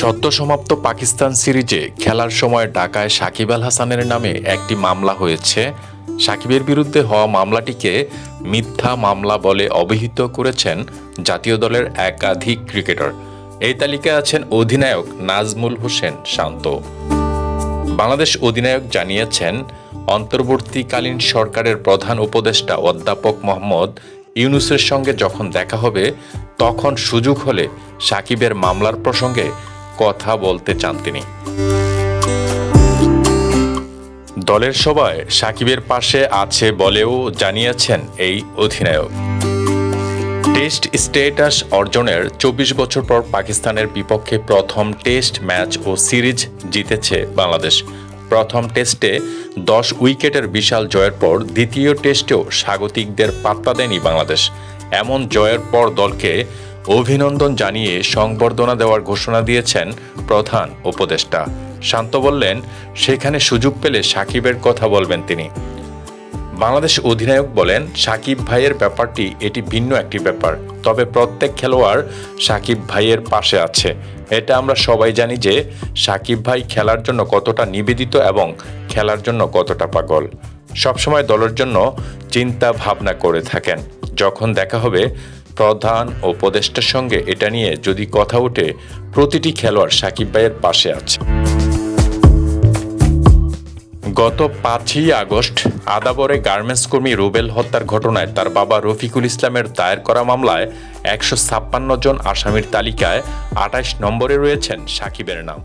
সদ্য সমাপ্ত পাকিস্তান সিরিজে খেলার সময় ঢাকায় সাকিব আল হাসানের নামে একটি মামলা হয়েছে। সাকিবের বিরুদ্ধে হওয়া মামলাটিকে মিথ্যা মামলা বলে অভিহিত করেছেন জাতীয় দলের একাধিক ক্রিকেটার। এই তালিকায় আছেন অধিনায়ক নাজমুল হোসেন শান্ত। বাংলাদেশ অধিনায়ক জানিয়েছেন, অন্তর্বর্তীকালীন সরকারের প্রধান উপদেষ্টা অধ্যাপক মোহাম্মদ ইউনুসের সঙ্গে যখন দেখা হবে, তখন সুযোগ হলে সাকিবের মামলার প্রসঙ্গে কথা বলতে চান তিনি। দলের সবাই সাকিবের পাশে আছে বলেও জানিয়েছেন এই অধিনায়ক। টেস্ট স্টেটাস অর্জনের চব্বিশ বছর পর পাকিস্তানের বিপক্ষে প্রথম টেস্ট ম্যাচ ও সিরিজ জিতেছে বাংলাদেশ। প্রথম টেস্টে দশ উইকেটের বিশাল জয়ের পর দ্বিতীয় টেস্টেও স্বাগতিকদের পাত্তা দেয়নি বাংলাদেশ। এমন জয়ের পর দলকে অভিনন্দন জানিয়ে সংবর্ধনা দেওয়ার ঘোষণা দিয়েছেন প্রধান উপদেষ্টা। শান্ত বললেন, সেখানে সুযোগ পেলে সাকিবের কথা বলবেন তিনি। বাংলাদেশ অধিনায়ক বলেন, সাকিব ভাইয়ের ব্যাপারটি এটি ভিন্ন একটি ব্যাপার। তবে প্রত্যেক খেলোয়াড় সাকিব ভাইয়ের পাশে আছে। এটা আমরা সবাই জানি যে সাকিব ভাই খেলার জন্য কতটা নিবেদিত এবং খেলার জন্য কতটা পাগল। সবসময় দলের জন্য চিন্তা ভাবনা করে থাকেন। যখন দেখা হবে, প্রধান ও উপদেষ্টার সঙ্গে এটা নিয়ে যদি কথা ওঠে, প্রতিটি খেলোয়াড় সাকিব ভাইয়ের পাশে আছে। গত পাঁচই আগস্ট আদাবরে গার্মেন্টস কর্মী রুবেল হত্যার ঘটনায় তার বাবা রফিকুল ইসলামের দায়ের করা মামলায় একশো ছাপ্পান্ন জন আসামির তালিকায় আঠাশ নম্বরে রয়েছেন সাকিবের নাম।